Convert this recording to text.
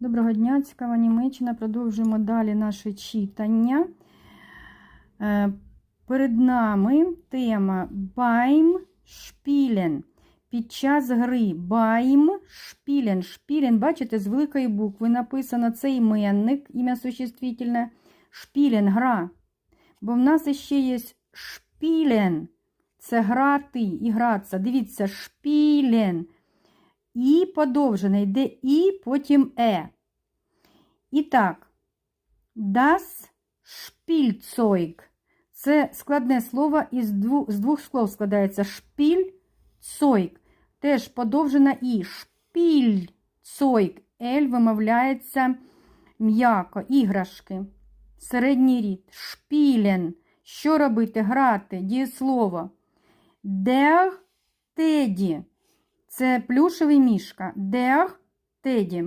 Доброго дня, цікава Німеччина. Продовжуємо далі наше читання. Е, Перед нами тема Beim Spielen. Під час гри Beim Spielen. Шпілен, бачите, з великої букви написано це іменник, ім'я существительне. Шпілен, гра. Бо в нас ще є шпілен. Це грати і гратися. Дивіться, шпілен. І подовжене йде і, потім е. І так, das Spielzeug. Це складне слово із двох, з двох слов складається Spielzeug. Теж подовжена і Spielzeug. L вимовляється м'яко, іграшки. Середній рід. Шпілен. Що робити? Грати, дієслово. Der Teddy. Це плюшевий мішка. Der Теді.